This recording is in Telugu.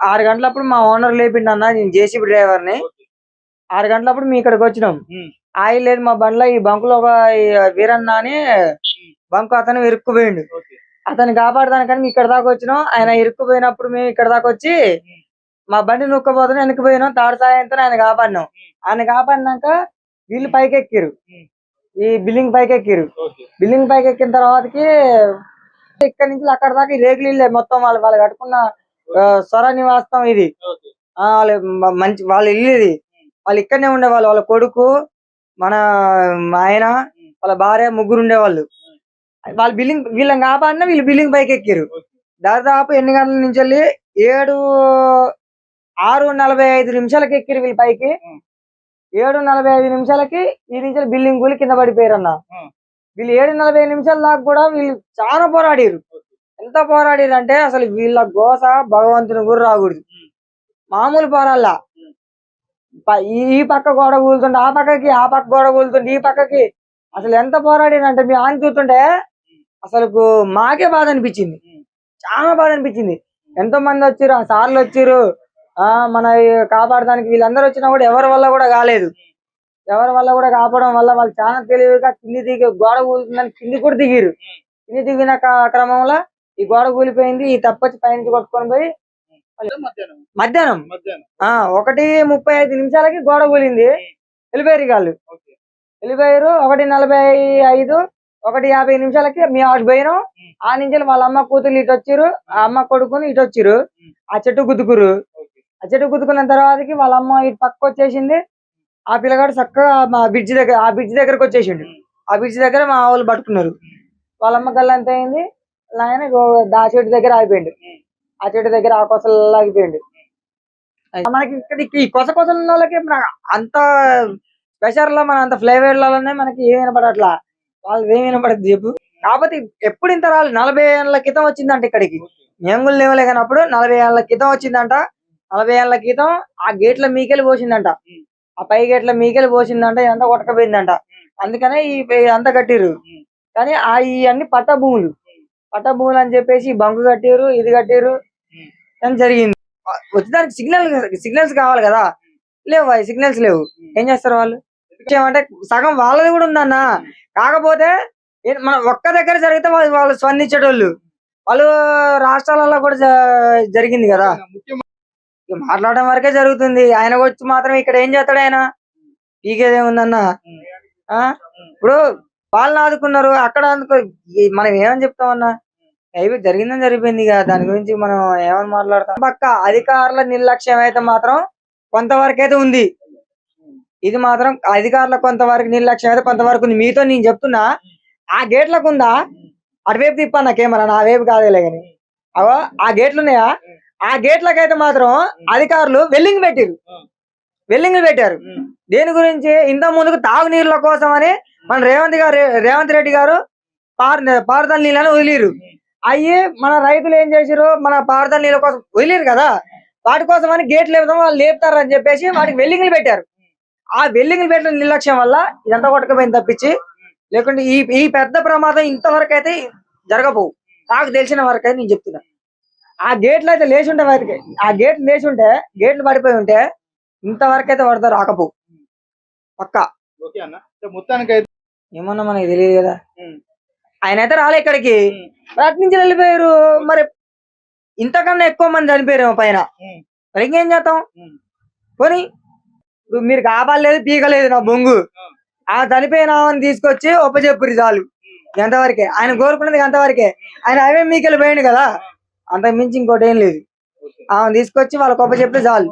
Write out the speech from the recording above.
ఆరు గంటలప్పుడు మా ఓనర్ లేపిండి అన్న నేను జేసీబీ డ్రైవర్ని. ఆరు గంటలప్పుడు మీ ఇక్కడికి వచ్చినాం. ఆయిల్ లేదు మా బండ్లో ఈ బంకులో ఒక వీరన్న అని బంకు అతను ఇరుక్కుపోయిండు. అతను కాపాడదానికని ఇక్కడ దాకా వచ్చినాం. ఆయన ఇరుక్కుపోయినప్పుడు మేము ఇక్కడ దాకా వచ్చి మా బండి నొక్కపోతే వెనక్కిపోయినాం తాడు సాయంతో ఆయన కాపాడినాం. ఆయన కాపాడినాక వీళ్ళు పైకి ఎక్కిరు ఉమ్. ఈ బిల్డింగ్ పైకి ఎక్కిరు ఓకే. బిల్డింగ్ పైకి ఎక్కిన తర్వాతకి ఇక్కడ నుంచి అక్కడ దాకా ఇల్లే. మొత్తం వాళ్ళు వాళ్ళు కట్టుకున్న స్వర నివాసం ఇది. వాళ్ళ మంచి వాళ్ళ ఇల్లు ఇది. వాళ్ళు ఇక్కడనే ఉండేవాళ్ళు. వాళ్ళ కొడుకు మన ఆయన వాళ్ళ భార్య ముగ్గురు ఉండేవాళ్ళు. వాళ్ళ బిల్డింగ్ వీళ్ళని కాపాడినా వీళ్ళు బిల్డింగ్ పైకి ఎక్కిరు దాదాపు ఎన్ని గంటల నుంచి వెళ్ళి ఏడు ఆరు నలభై ఐదు నిమిషాలకి ఎక్కిరు వీళ్ళ పైకి. ఏడు నలభై ఐదు నిమిషాలకి ఈ నుంచి బిల్డింగ్ కూలి కింద పడిపోయారు అన్న. వీళ్ళు ఏడు నలభై నిమిషాల దాకా కూడా వీళ్ళు చాలా పోరాడిరు ఎంత పోరాడిరు అంటే అసలు వీళ్ళ గోస భగవంతుని కూడా రాకూడదు. మామూలు పోరాళ్ళ. ఈ పక్క గోడ కూలుతుంటే ఆ పక్కకి ఆ పక్క గోడ కూలుతుంటే ఈ పక్కకి. అసలు ఎంత పోరాడినంటే మీ ఆయన చూస్తుంటే అసలు మాకే బాధ అనిపించింది. చాలా బాధ అనిపించింది. ఎంతో మంది వచ్చిర్రు ఆ సార్లు వచ్చిర్రు ఆ మన కాపాడడానికి వీళ్ళందరూ వచ్చినా కూడా ఎవరి వల్ల కూడా కాలేదు. ఎవరి వల్ల కూడా కాపాడడం వల్ల వాళ్ళు చాలా తెలివిగా కింది దిగి గోడ కూలుతుందని కింది కూడా దిగిరు కింది దిగిన క్రమంలో ఈ గోడ కూలిపోయింది ఈ తప్పొచ్చి పైనుంచి కొట్టుకొని పోయి మధ్యాహ్నం. ఆ ఒకటి ముప్పై ఐదు నిమిషాలకి గోడ కూలింది. వెళ్ళిపోయారు వాళ్ళు ఓకే. వెళ్ళిపోయారు ఒకటి నలభై ఐదు ఒకటి యాభై నిమిషాలకి మేము అటు పోయినాం. ఆ నుంచి వాళ్ళ అమ్మ కూతురు ఇటు వచ్చిర్రు ఆ అమ్మ కొడుకుని ఇటు వచ్చిర్రు. ఆ చెట్టు గుద్దుకురు. ఆ చెట్టు గుద్దుకున్న తర్వాతకి వాళ్ళ అమ్మ ఇటు పక్క వచ్చేసింది. ఆ పిల్లగాడు చక్కగా మా బ్రిడ్జ్ దగ్గర ఆ బ్రిడ్జ్ దగ్గరకు వచ్చేసిండు. ఆ బ్రిడ్జ్ దగ్గర మా వాళ్ళు పట్టుకున్నారు. వాళ్ళ అమ్మ గల్ల ఎంత అయింది. ఆయన ఆ చెట్టు దగ్గర ఆగిపోయిండు. ఆ చెట్టు దగ్గర ఆ కొసలు ఆగిపోయిండు. మనకి ఇక్కడ ఈ కొస కొసలు ఉన్న వాళ్ళకి మన అంత ప్రెషర్లో మన అంత ఫ్లేవర్లోనే మనకి ఏం వినపడట్లా? వాళ్ళకి ఏం వినపడదు చెప్పు. కాకపోతే ఎప్పుడు ఇంత రాలి? నలభై ఏళ్ళ క్రితం వచ్చిందంట ఇక్కడికి. కూడా లేవలే కానీ అప్పుడు నలభై ఏళ్ళ క్రితం వచ్చిందంట. నలభై ఏళ్ళ క్రితం ఆ గేట్ల మీకెళ్ళి పోసిందంట. ఆ పై గేట్ల మీకెళ్ళి పోసిందంట ఇదంతా కొట్టకపోయిందంట. అందుకనే ఈ అంతా కట్టిర్రు. కానీ ఆ ఈ అన్ని పట్ట భూములు పట్ట భూములు అని చెప్పేసి బంకు కట్టారు ఇది కట్టారు అని జరిగింది. వచ్చేదానికి సిగ్నల్ సిగ్నల్స్ కావాలి కదా. లేవు సిగ్నల్స్ లేవు. ఏం చేస్తారు వాళ్ళు? అంటే సగం వాళ్ళది కూడా ఉందన్న. కాకపోతే మన ఒక్క దగ్గర జరిగితే వాళ్ళు వాళ్ళు స్పందించేటోళ్ళు. వాళ్ళు రాష్ట్రాలలో కూడా జరిగింది కదా. మాట్లాడడం వరకే జరుగుతుంది. ఆయన వచ్చి మాత్రం ఇక్కడ ఏం చేస్తాడు ఆయన? పీకేదేముందన్న? ఆ? ఇప్పుడు వాళ్ళని ఆదుకున్నారు. అక్కడ మనం ఏమని చెప్తామన్నా? అవి జరిగిందని జరిగిపోయింది ఇక. దాని గురించి మనం ఏమని మాట్లాడతాం? పక్క అధికారుల నిర్లక్ష్యం అయితే మాత్రం కొంతవరకు అయితే ఉంది. ఇది మాత్రం అధికారుల కొంతవరకు నిర్లక్ష్యం అయితే కొంతవరకు ఉంది. మీతో నేను చెప్తున్నా ఆ గేట్లకు ఉందా? అటువైపు తిప్పన్న కెమెరా నా వైపు కాదేలే కానీ అవో ఆ గేట్లు ఉన్నాయా? ఆ గేట్లకైతే మాత్రం అధికారులు వెల్లింగ్ పెట్టారు వెల్లింగ్ పెట్టారు. దేని గురించి? ఇంత ముందుకు తాగునీళ్ళ కోసం అని మన రేవంత్ గారు రేవంత్ రెడ్డి గారు పార పారుదల నీళ్ళని వదిలేరు అయ్యి మన రైతులు ఏం చేసారు మన పారుదల నీళ్ళ కోసం వదిలేరు కదా. వాటి కోసం అని గేట్లు లేపుదాం వాళ్ళు లేపుతారు అని చెప్పేసి వాటికి వెల్లింగ్లు పెట్టారు. ఆ వెల్లింగ్లు పెట్టిన నిర్లక్ష్యం వల్ల ఇదంతా కొట్టకపోయింది తప్పించి లేకుంటే ఈ ఈ పెద్ద ప్రమాదం ఇంతవరకు అయితే జరగబోవు. నాకు తెలిసిన వరకు అయితే నేను చెప్తున్నా. ఆ గేట్లు అయితే లేచి ఉంటే వాటికి ఆ గేట్లు లేచి ఉంటే గేట్లు పడిపోయి ఉంటే ఇంతవరకు అయితే పడతారు రాకపోవు. పక్క. ఓకే అన్న. అంటే మొత్తానికి అయితే ఏమన్నా మనకి తెలియదు కదా. ఆయన అయితే రాలే ఇక్కడికి. అటు నుంచి వెళ్ళిపోయారు. మరి ఇంతకన్నా ఎక్కువ మంది చనిపోయారు పైన. మరి ఇంకేం చేద్దాం. పోనీ. ఇప్పుడు మీరు కాపాడలేదు పీకలేదు నా బొంగు. ఆ. చనిపోయిన ఆమెను తీసుకొచ్చి ఒప్పచెప్పురు చాలు. ఎంతవరకే? ఆయన కోరుకున్నది ఎంతవరకే? ఆయన అవే మీకు వెళ్ళిపోయింది కదా. అంతకు మించి ఇంకోటి ఏం లేదు. ఆమె తీసుకొచ్చి వాళ్ళకి ఒప్ప చెప్తే చాలు